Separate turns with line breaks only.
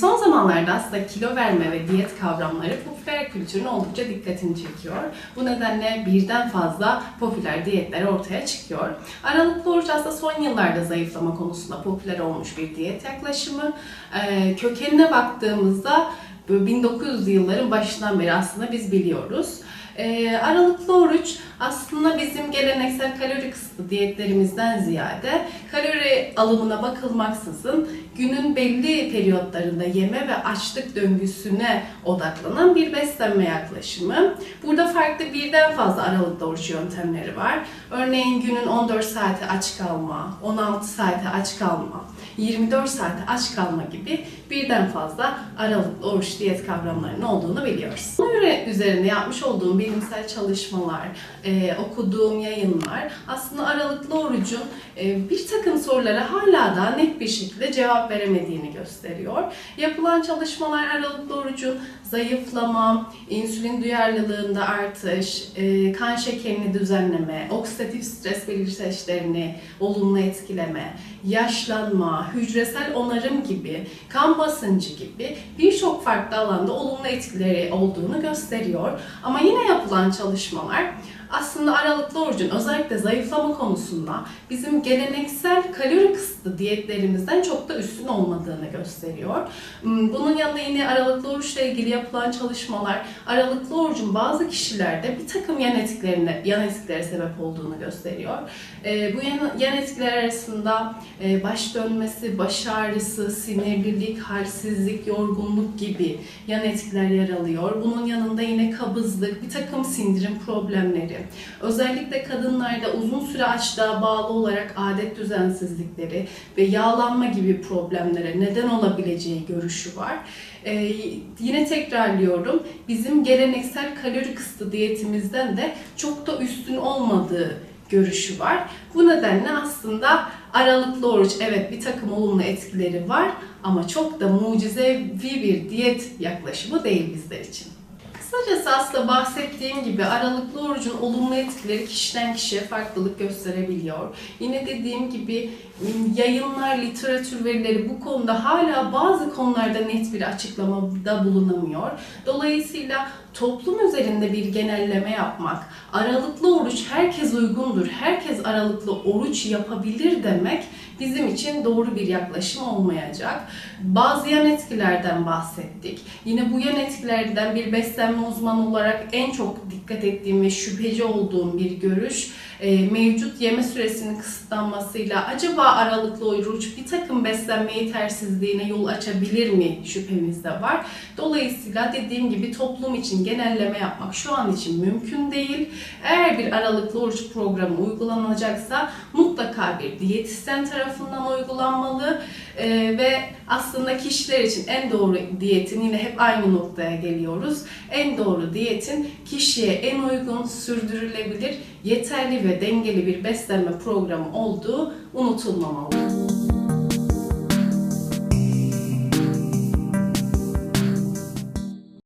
Son zamanlarda aslında kilo verme ve diyet kavramları popüler kültürün oldukça dikkatini çekiyor. Bu nedenle birden fazla popüler diyetler ortaya çıkıyor. Aralıklı oruç aslında son yıllarda zayıflama konusunda popüler olmuş bir diyet yaklaşımı. Ee, kökenine baktığımızda böyle 1900'lü yılların başından beri aslında biz biliyoruz. Ee, aralıklı oruç aslında bizim geleneksel kalori kısıtlı diyetlerimizden ziyade kalori alımına bakılmaksızın günün belli periyotlarında yeme ve açlık döngüsüne odaklanan bir beslenme yaklaşımı. Burada farklı birden fazla aralıklı oruç yöntemleri var. Örneğin günün 14 saati aç kalma, 16 saati aç kalma, 24 saati aç kalma gibi birden fazla aralıklı oruç diyet kavramlarının olduğunu biliyoruz. Göre üzerine yapmış olduğum bilimsel çalışmalar, e, okuduğum yayınlar aslında aralıklı orucun e, bir takım sorulara hala da net bir şekilde cevap veremediğini gösteriyor. Yapılan çalışmalar aralıklı orucun zayıflama, insülin duyarlılığında artış, e, kan şekerini düzenleme, oksidatif stres belirteçlerini olumlu etkileme, yaşlanma, hücresel onarım gibi, kan basıncı gibi birçok farklı alanda olumlu etkileri olduğunu gösteriyor. Ama yine yapılan çalışmalar aslında aralıklı orucun özellikle zayıflama konusunda bizim geleneksel kalori kısıtlı diyetlerimizden çok da üstün olmadığını gösteriyor. Hmm, Bunun yanında yine aralıklı oruçla ilgili yapılan çalışmalar aralıklı orucun bazı kişilerde bir takım yan etkilerine, yan etkilere sebep olduğunu gösteriyor. Ee, Bu yan, etkiler arasında e, baş dönmesi, baş ağrısı, sinirlilik, halsizlik, yorgunluk gibi yan etkiler yer alıyor. Bunun yanında yine kabızlık, bir takım sindirim problemleri, özellikle kadınlarda uzun süre açlığa bağlı olarak adet düzensizlikleri ve yağlanma gibi problemlere neden olabileceği görüşü var. Ee, yine tekrarlıyorum, bizim geleneksel kalori kısıtlı diyetimizden de çok da üstün olmadığı görüşü var. Bu nedenle aslında aralıklı oruç evet bir takım olumlu etkileri var ama çok da mucizevi bir diyet yaklaşımı değil bizler için. Kısacası aslında bahsettiğim gibi aralıklı orucun olumlu etkileri kişiden kişiye farklılık gösterebiliyor. Yine dediğim gibi yayınlar, literatür verileri bu konuda hala bazı konularda net bir açıklamada bulunamıyor. Dolayısıyla toplum üzerinde bir genelleme yapmak, aralıklı oruç herkes uygundur, herkes aralıklı oruç yapabilir demek bizim için doğru bir yaklaşım olmayacak. Bazı yan etkilerden bahsettik. Yine bu yan etkilerden bir beslenme uzmanı olarak en çok dikkat ettiğim ve şüpheci olduğum bir görüş e, mevcut yeme süresinin kısıtlanmasıyla acaba aralıklı oruç bir takım beslenme yetersizliğine yol açabilir mi şüphemiz de var. Dolayısıyla dediğim gibi toplum için genelleme yapmak şu an için mümkün değil. Eğer bir aralıklı oruç programı uygulanacaksa mutlaka bir diyetisyen tarafından uygulanmalı E, ve aslında kişiler için en doğru diyetin yine hep aynı noktaya geliyoruz. En doğru diyetin kişiye en uygun, sürdürülebilir, yeterli ve dengeli bir beslenme programı olduğu unutulmamalı.